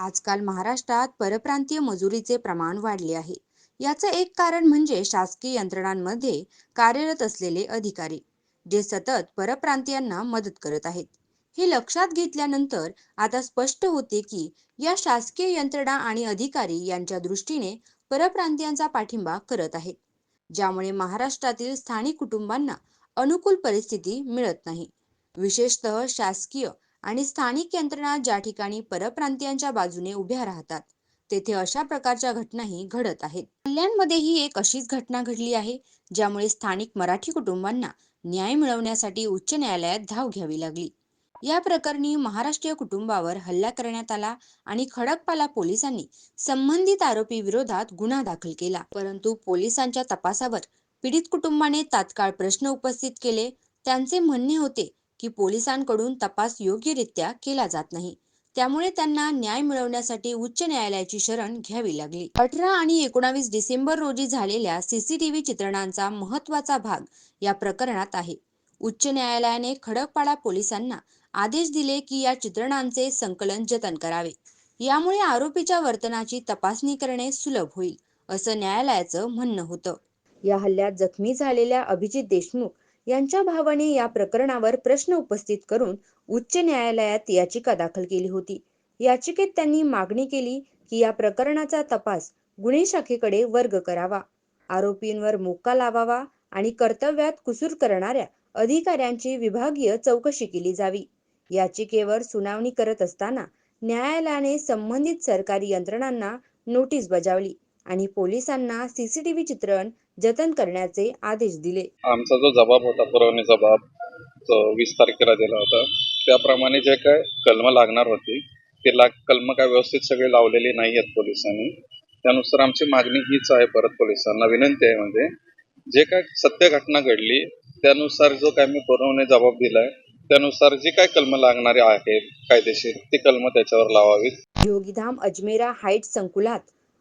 आजकाल महाराष्ट्रात परप्रांतीय मजुरीचे प्रमाण वाढले आहे. याचं एक कारण म्हणजे शासकीय यंत्रणांमध्ये कार्यरत असलेले अधिकारी जे सतत परप्रांतीयांना मदत करत आहेत. हे लक्षात घेतल्यानंतर आता स्पष्ट होते की या शासकीय यंत्रणा आणि अधिकारी यांच्या दृष्टीने परप्रांतीयांचा पाठिंबा करत आहेत. ज्यामुळे महाराष्ट्रातील स्थानिक कुटुंबांना अनुकूल परिस्थिती मिळत नाही. विशेषतः शासकीय आणि स्थानिक यंत्रणा ज्या ठिकाणी परप्रांतीयांच्या बाजूने उभ्या राहतात तेथे अशा प्रकारच्या घटनाही घडत आहेत. कल्याणमध्येही एक अशीच घटना घडली आहे ज्यामुळे स्थानिक मराठी कुटुंबांना न्याय मिळवण्यासाठी उच्च न्यायालयात धाव घ्यावी लागली. या प्रकरणी महाराष्ट्रीय कुटुंबावर हल्ला करण्यात आला आणि खडकपाला पोलिसांनी संबंधित आरोपी विरोधात गुन्हा दाखल केला. परंतु पोलिसांच्या तपासावर पीडित कुटुंबाने तात्काळ प्रश्न उपस्थित केले. त्यांचे म्हणणे होते की पोलिसांकडून तपास योग्यरित्या केला जात नाही. त्यामुळे त्यांना न्याय मिळवण्यासाठी उच्च न्यायालयाची शरण घ्यावी लागली. अठरा आणि एकोणावीस डिसेंबर रोजी झालेल्या सीसीटीव्ही चित्रणांचा महत्त्वाचा भाग या प्रकरणात आहे. उच्च न्यायालयाने खडकपाडा पोलिसांना आदेश दिले की या चित्रणांचे संकलन जतन करावे. यामुळे आरोपीच्या वर्तनाची तपासणी करणे सुलभ होईल असं न्यायालयाचं म्हणणं होतं. या हल्ल्यात जखमी झालेल्या अभिजित देशमुख यांच्या भावाने या प्रकरणावर प्रश्न उपस्थित करून उच्च न्यायालयात याचिका दाखल केली होती. याचिकेत त्यांनी मागणी केली की या प्रकरणाचा तपास गुन्हे शाखेकडे वर्ग करावा. आरोपींवर मोक्का लावावा आणि कर्तव्यात कुसूर करणाऱ्या अधिकाऱ्यांची विभागीय चौकशी केली जावी. याचिकेवर सुनावणी करत असताना न्यायालयाने संबंधित सरकारी यंत्रणांना नोटीस बजावली आणि पोलिसांना सीसीटीव्ही चित्रण जतन करण्याचे आदेश दिले. आमचा जो जबाब होता पुरवणी जबाब जो वीस तारखेला दिला होता. त्याप्रमाणे जे काय कलम लागणार होती ते लाग कलम काय व्यवस्थित सगळे लावलेले नाही आहेत पोलिसांनी. त्यानुसार आमची मागणी हीच आहे परत पोलिसांना. विनंती आहे म्हणजे जे काय सत्य घटना घडली त्यानुसार जो काय मी पुरवणी जबाब दिलाय त्यानुसार जी काय कलम लागणारे आहेत कायदेशीर ती कलम त्याच्यावर लावावीत. योगीधाम अजमेरा हाईट्स संकुलात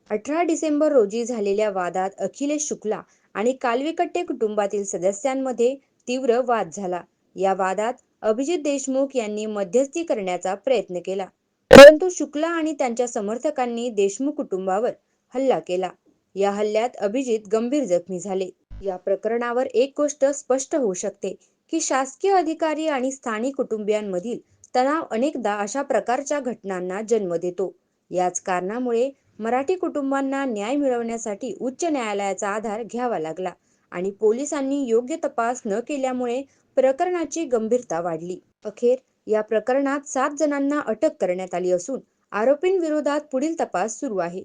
अठरा डिसेंबर रोजी झालेल्या वादात अखिलेश शुक्ला आणि कालवेकट्टे कुटुंबातील सदस्यांमध्ये तीव्र वाद झाला. या वादात अभिजित देशमुख यांनी मध्यस्थी करण्याचा प्रयत्न केला. परंतु शुक्ला आणि त्यांच्या समर्थकांनी देशमुख कुटुंबावर हल्ला केला. या हल्ल्यात अभिजित गंभीर जखमी झाले. या प्रकरणावर एक गोष्ट स्पष्ट होऊ शकते की शासकीय अधिकारी आणि स्थानिक कुटुंबियांमधील तणाव अनेकदा अशा प्रकारच्या घटनांना जन्म देतो. याच कारणामुळे मराठी कुटुंबांना न्याय मिळवण्यासाठी उच्च न्यायालयाचा आधार घ्यावा लागला आणि पोलिसांनी योग्य तपास न केल्यामुळे प्रकरणाची गंभीरता वाढली. अखेर या प्रकरणात सात जणांना अटक करण्यात आली असून आरोपींविरोधात पुढील तपास सुरू आहे.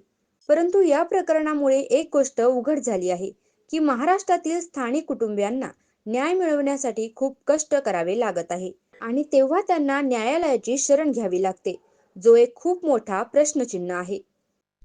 परंतु या प्रकरणामुळे एक गोष्ट उघड झाली आहे की महाराष्ट्रातील स्थानिक कुटुंबियांना न्याय मिळवण्यासाठी खूप कष्ट करावे लागत आहे आणि तेव्हा त्यांना न्यायालयाची शरण घ्यावी लागते जो एक खूप मोठा प्रश्नचिन्ह आहे.